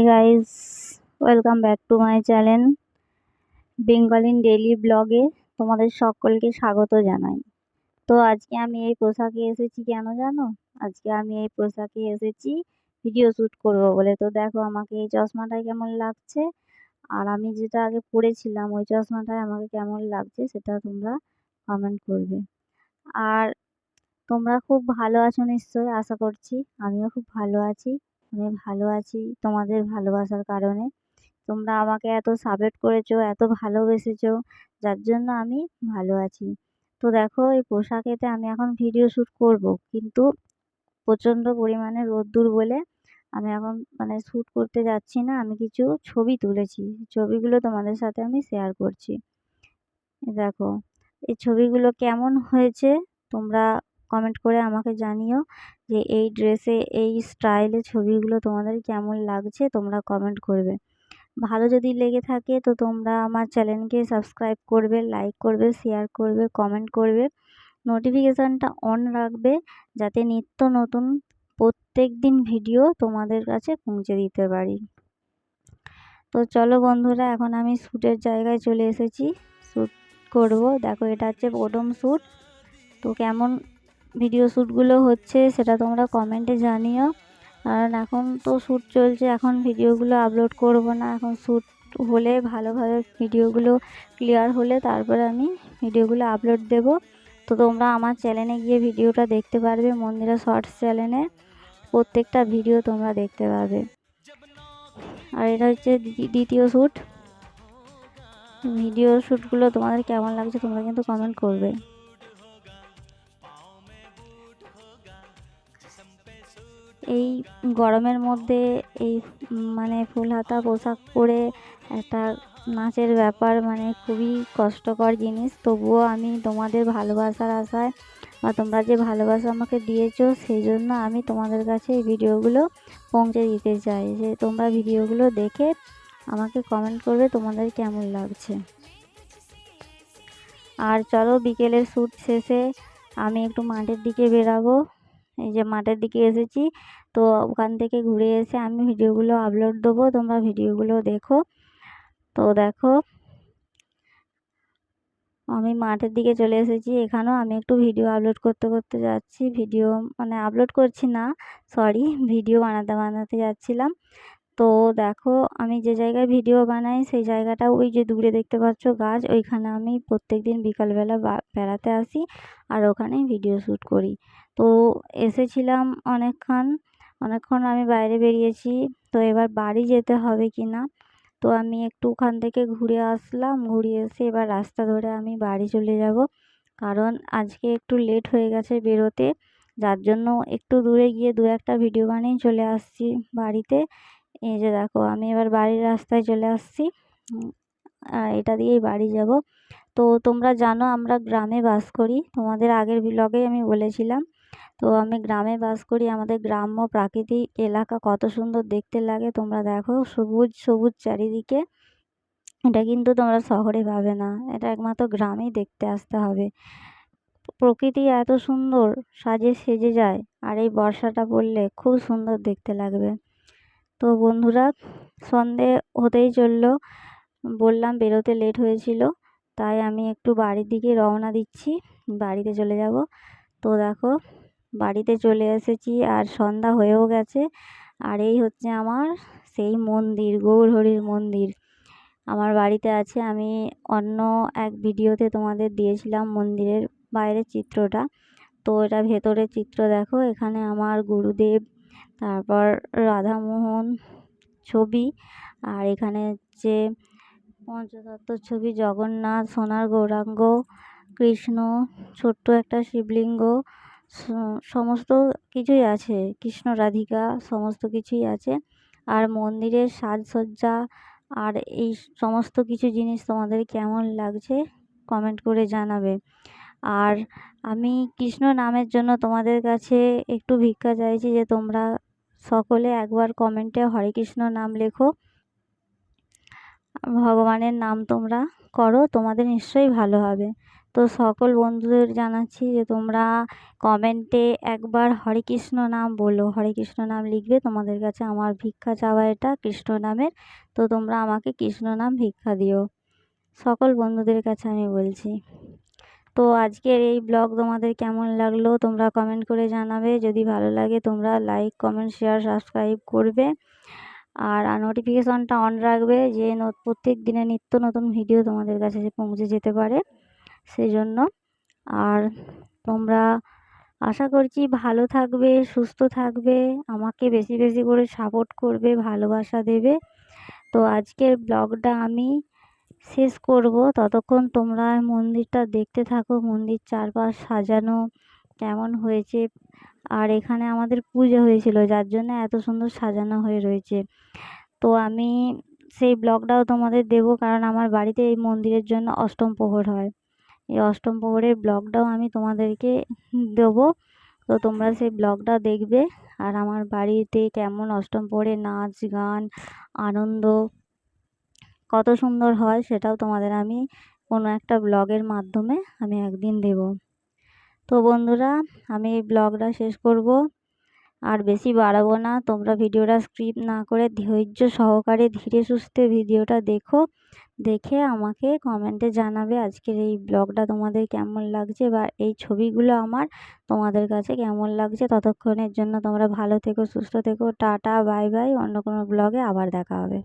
Hi guys welcome back to my channel বেঙ্গলিন daily ব্লগে তোমাদের সকলকে স্বাগত জানাই। তো আজকে আমি এই পোশাকে এসেছি কেন জানো? আজকে আমি এই পোশাকে এসেছি ভিডিও শ্যুট করব বলে। তো দেখো আমাকে এই চশমাটায় কেমন লাগছে, আর আমি যেটা আগে পরেছিলাম ওই চশমাটায় আমাকে কেমন লাগছে সেটা তোমরা কমেন্ট করবে। আর তোমরা খুব ভালো আছো নিশ্চয়ই, আশা করছি। আমিও খুব ভালো আছি। আমি ভালো আছি তোমাদের ভালোবাসার কারণে। তোমরা আমাকে এত সাপোর্ট করেছ, এত ভালোবেসেছো, যার জন্য আমি ভালো আছি। তো দেখো, এই পোশাকেতে আমি এখন ভিডিও শ্যুট করব, কিন্তু প্রচণ্ড পরিমাণে রোদ্দুর বলে আমি এখন মানে শ্যুট করতে যাচ্ছি না, আমি কিছু ছবি তুলেছি। ছবিগুলো তোমাদের সাথে আমি শেয়ার করছি। দেখো, এই ছবিগুলো কেমন হয়েছে, তোমরা কমেন্ট করে আমাকে জানিও যে এই ড্রেসে এই স্টাইলে ছবিগুলো তোমাদের কেমন লাগছে, তোমরা কমেন্ট করবে। ভালো যদি লেগে থাকে তো তোমরা আমার চ্যানেলকে সাবস্ক্রাইব করবে লাইক করবে শেয়ার করবে কমেন্ট করবে। নোটিফিকেশানটা অন রাখবে যাতে নিত্য নতুন প্রত্যেক দিন ভিডিও তোমাদের কাছে পৌঁছে দিতে পারি। তো চলো বন্ধুরা, এখন আমি শ্যুটের জায়গায় চলে এসেছি। শ্যুট করব। দেখো এটা হচ্ছে প্রথম শ্যুট তো কেমন ভিডিও শ্যুটগুলো হচ্ছে, সেটা তোমরা কমেন্টে জানিও। কারণ এখন তো শ্যুট চলছে, এখন ভিডিওগুলো আপলোড করব না। এখন শ্যুট হলে, ভালোভাবে ভিডিওগুলো ক্লিয়ার হলে তারপরে আমি ভিডিওগুলো আপলোড দেব। তো তোমরা আমার চ্যানেলে গিয়ে ভিডিওটা দেখতে পারবে, মন্দিরা শর্টস চ্যানেলে। প্রত্যেকটা ভিডিও তোমরা দেখতে পাবে আর এটা হচ্ছে দ্বিতীয় শ্যুট। ভিডিও শ্যুটগুলো তোমাদের কেমন লাগছে তোমরা কিন্তু কমেন্ট করবে। এই গরমের মধ্যে এই মানে ফুল হাতা পোশাক পরে একটা নাচের ব্যাপার মানে খুবই কষ্টকর জিনিস। তবুও আমি তোমাদের ভালোবাসার আশায় বা তোমরা যে ভালোবাসা আমাকে দিয়েছ সেই জন্য আমি তোমাদের কাছে এই ভিডিওগুলো পৌঁছে দিতে চাই। যে তোমরা ভিডিওগুলো দেখে আমাকে কমেন্ট করবে তোমাদের কেমন লাগছে। আর চলো বিকেলের শ্যুট শেষে আমি একটু মাঠের দিকে বেরাবো। এই যে মাঠের দিকে এসেছি, তো ওখান থেকে ঘুরে এসে আমি ভিডিওগুলো আপলোড দেবো, তোমরা ভিডিওগুলো দেখো। তো দেখো, আমি মাঠের দিকে চলে এসেছি, এখানেও আমি একটু ভিডিও আপলোড করতে করতে যাচ্ছি। ভিডিও মানে আপলোড করছি না সরি ভিডিও বানাতে বানাতে যাচ্ছিলাম। তো দেখো, আমি যে জায়গায় ভিডিও বানাই, সেই জায়গাটা ওই যে দূরে দেখতে পাচ্ছ গাছ, ওইখানে আমি প্রত্যেক দিন বিকালবেলা বেড়াতে আসি আর ওখানেই ভিডিও শ্যুট করি। তো এসেছিলাম অনেকক্ষণ। অনেকক্ষণ আমি বাইরে বেরিয়েছি। তো এবার বাড়ি যেতে হবে কি না তো আমি একটু ওখান থেকে ঘুরে আসলাম। ঘুরে এসে এবার রাস্তা ধরে আমি বাড়ি চলে যাব। কারণ আজকে একটু লেট হয়ে গেছে বেরোতে। যার জন্য একটু দূরে গিয়ে দু একটা ভিডিও বানিয়ে চলে আসছি বাড়িতে। এই যে দেখো, আমি এবার বাড়ির রাস্তায় চলে আসছি। এটা দিয়েই বাড়ি যাব। তো তোমরা জানো আমরা গ্রামে বাস করি। তোমাদের আগের ব্লগে আমি বলেছিলাম। তো আমি গ্রামে বাস করি। আমাদের গ্রাম্য প্রাকৃতিক এলাকা কত সুন্দর দেখতে লাগে। তোমরা দেখো সবুজ সবুজ চারিদিকে। এটা কিন্তু তোমরা শহরে পাবে না। এটা একমাত্র গ্রামেই দেখতে আসতে হবে। প্রকৃতি এত সুন্দর, সাজে সেজে যায় আর এই বর্ষাটা পড়লে খুব সুন্দর দেখতে লাগবে। তো বন্ধুরা, সন্ধে হতেই চলল। বললাম বেরোতে লেট হয়েছিল, তাই আমি একটু বাড়ির দিকে রওনা দিচ্ছি। বাড়িতে চলে যাব। তো দেখো, বাড়িতে চলে এসেছি আর সন্ধ্যা হয়েও গেছে। আর এই হচ্ছে আমার সেই মন্দির, গৌরহরির মন্দির। আমার বাড়িতে আছে, আমি অন্য এক ভিডিওতে তোমাদের দিয়েছিলাম মন্দিরের বাইরের চিত্রটা। তো এটা ভেতরের চিত্র দেখো, এখানে আমার গুরুদেব, তারপর রাধামোহন ছবি, আর এখানে হচ্ছে পঞ্চতত্ত্ব ছবি, জগন্নাথ, সোনার গৌরাঙ্গ কৃষ্ণ, ছোট্ট একটা শিবলিঙ্গ সমস্ত কিছুই আছে। কৃষ্ণ, রাধিকা, সমস্ত কিছুই আছে। আর মন্দিরের সাজসজ্জা আর এই সমস্ত কিছু জিনিস তোমাদের কেমন লাগছে কমেন্ট করে জানাবে। আর আমি কৃষ্ণ নামের জন্য তোমাদের কাছে একটু ভিক্ষা চাইছি যে তোমরা সকলে একবার কমেন্টে হরে কৃষ্ণ নাম লেখো। ভগবানের নাম তোমরা করো, তোমাদের নিশ্চয়ই ভালো হবে। তো সকল বন্ধুদের জানাচ্ছি যে তোমরা কমেন্টে একবার হরে কৃষ্ণ নাম বলো। হরে কৃষ্ণ নাম লিখবে, তোমাদের কাছে আমার ভিক্ষা চাওয়া এটা কৃষ্ণ নামের। তো তোমরা আমাকে কৃষ্ণ নাম ভিক্ষা দিও। সকল বন্ধুদের কাছে আমি বলছি। তো আজকের এই ব্লগ তোমাদের কেমন লাগল তোমরা কমেন্ট করে জানাবে। যদি ভালো লাগে তোমরা লাইক, কমেন্ট, শেয়ার, সাবস্ক্রাইব করবে। আর নোটিফিকেশনটা অন রাখবে যে প্রত্যেক দিনে নিত্য নতুন ভিডিও তোমাদের কাছে পৌঁছে যেতে পারে। সেই জন্য আর তোমরা আশা করছি ভালো থাকবে, সুস্থ থাকবে, আমাকে বেশি বেশি করে সাপোর্ট করবে, ভালোবাসা দেবে। তো আজকের ব্লগটা আমি শেষ করব। ততক্ষণ তোমরা মন্দিরটা দেখতে থাকো, মন্দির চারপাশ সাজানো কেমন হয়েছে। আর এখানে আমাদের পুজো হয়েছিল, যার জন্য এত সুন্দর সাজানো হয়ে রয়েছে। তো আমি সেই ব্লগটাও তোমাদের দেব, কারণ আমার বাড়িতে এই মন্দিরের জন্য অষ্টম প্রহর হয়। এই অষ্টম প্রহরের ব্লগটাও আমি তোমাদেরকে দেব। তো তোমরা সেই ব্লগটা দেখবে। আর আমার বাড়িতে কেমন অষ্টম প্রহরে নাচ, গান, আনন্দ, কত সুন্দর হয় সেটাও তোমাদের আমি কোনো একটা ব্লগের মাধ্যমে আমি একদিন দেব। তো বন্ধুরা, আমি এই ব্লগটা শেষ করব। আর বেশি বাড়াবো না। তোমরা ভিডিওটা স্ক্রিপ না করে ধৈর্য সহকারে ধীরে সুস্থে ভিডিওটা দেখো। দেখে আমাকে কমেন্টে জানাবে আজকের এই ব্লগটা তোমাদের কেমন লাগছে বা এই ছবিগুলো আমার তোমাদের কাছে কেমন লাগছে। ততক্ষণের জন্য তোমরা ভালো থেকো, সুস্থ থেকো। Tata, bye bye. অন্য কোনো ব্লগে আবার দেখা হবে।